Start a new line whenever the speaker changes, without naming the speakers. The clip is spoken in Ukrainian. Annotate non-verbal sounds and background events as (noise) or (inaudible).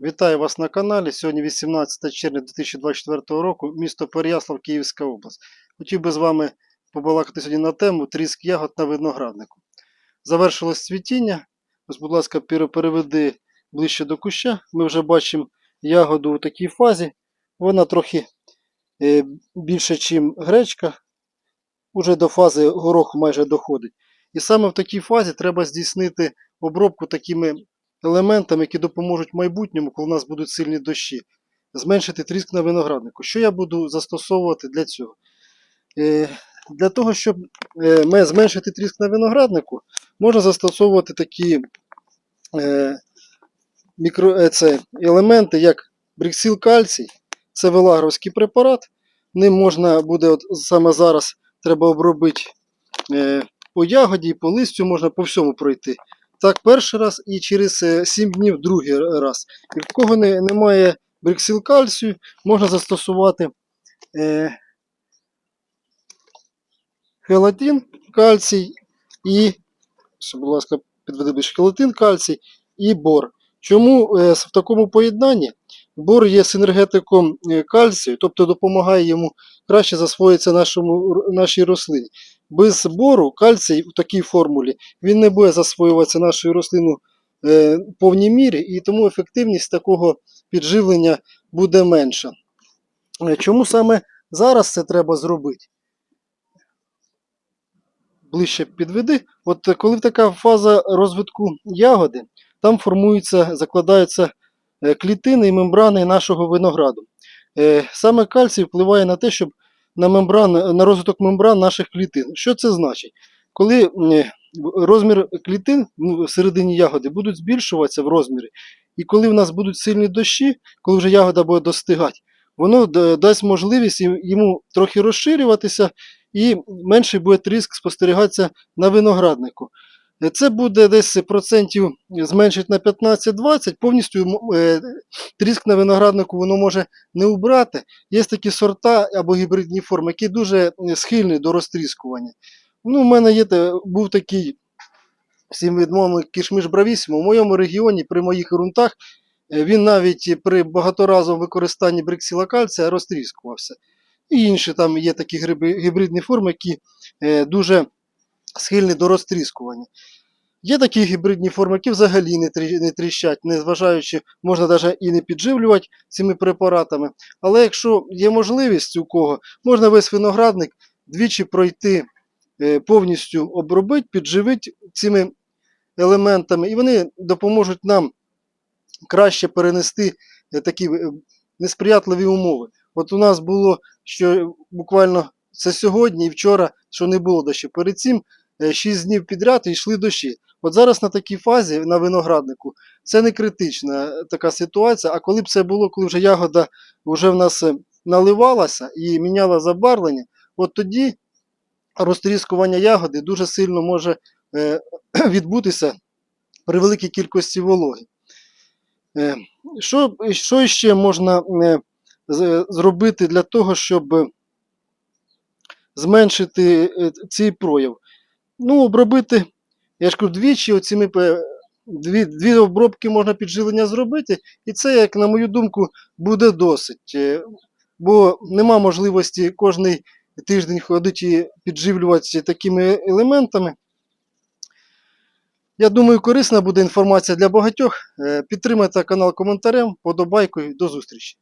Вітаю вас на каналі. Сьогодні 18 червня 2024 року, місто Переяслав, Київська область. Хотів би з вами побалакати сьогодні на тему тріск ягод на винограднику. Завершилось цвітіння. Ось, будь ласка, переведи ближче до куща. Ми вже бачимо ягоду у такій фазі. Вона трохи е, більше, ніж гречка. Уже до фази гороху майже доходить. І саме в такій фазі треба здійснити обробку такими елементами, які допоможуть в майбутньому, коли у нас будуть сильні дощі, зменшити тріск на винограднику. Що я буду застосовувати для цього? Е, Для того, щоб е, зменшити тріск на винограднику, можна застосовувати такі е, мікро, це, елементи, як бриксіл кальцій, це велагровський препарат. Ним можна буде, от саме зараз треба обробити по ягоді і по листю, можна по всьому пройти. Так, перший раз і через е, 7 днів другий раз. І в кого не, немає бриксіл кальцію, можна застосувати е, хелатин, кальцій і, ще, будь ласка, підведи хелатин, кальцій і бор. Чому е, в такому поєднанні бор є синергетиком е, кальцію, тобто допомагає йому краще засвоїтися нашому, нашій рослині. Без бору кальцій в такій формулі він не буде засвоюватися нашою рослиною е, в повній мірі, і тому ефективність такого підживлення буде менша. Е, Чому саме зараз це треба зробити? Ближче підведи. От коли така фаза розвитку ягоди, там формуються, закладаються е, клітини і мембрани нашого винограду. Саме кальцій впливає на те, щоб на, мембран, на розвиток мембран наших клітин. Що це значить? Коли розмір клітин всередині ягоди будуть збільшуватися в розмірі, і коли в нас будуть сильні дощі, коли вже ягода буде достигати, воно дасть можливість йому трохи розширюватися і менший буде тріск спостерігатися на винограднику. Е, Це буде десь процентів зменшить на 15-20, повністю е, тріск на винограднику воно може не убрати. Є такі сорта або гібридні форми, які дуже схильні до розтріскування. Ну, у мене є, був такий всім відомий кішмиш бравісімо. В моєму регіоні при моїх ґрунтах е, він навіть при багаторазовому використанні бриксіла кальція розтріскувався. І інші там є такі гібридні форми, які дуже схильні до розтріскування. Є такі гібридні форми, які взагалі не, тріщать, незважаючи, можна навіть і не підживлювати цими препаратами. Але якщо є можливість у кого, можна весь виноградник двічі пройти е, повністю обробити, підживити цими елементами, і вони допоможуть нам краще перенести е, такі е, несприятливі умови. От у нас було, що буквально це сьогодні і вчора, що не було дощу. Перед цим 6 днів підряд і йшли дощі. От зараз на такій фазі на винограднику це не критична е, така ситуація. А коли б це було, коли вже ягода вже в нас е, наливалася і міняла забарвлення, от тоді розтріскування ягоди дуже сильно може е, (clears throat) відбутися при великій кількості вологи. Е, Що, що ще можна е, зробити для того, щоб е, зменшити е, цей прояв? Ну, обробити, я ж кажу, двічі оціми дві, дві обробки можна підживлення зробити, і це, як на мою думку, буде досить. Е, Бо нема можливості кожний тиждень ходити і підживлюватися такими елементами. Я думаю, корисна буде інформація для багатьох. Е, Підтримайте канал коментарем, подобайкою. До зустрічі!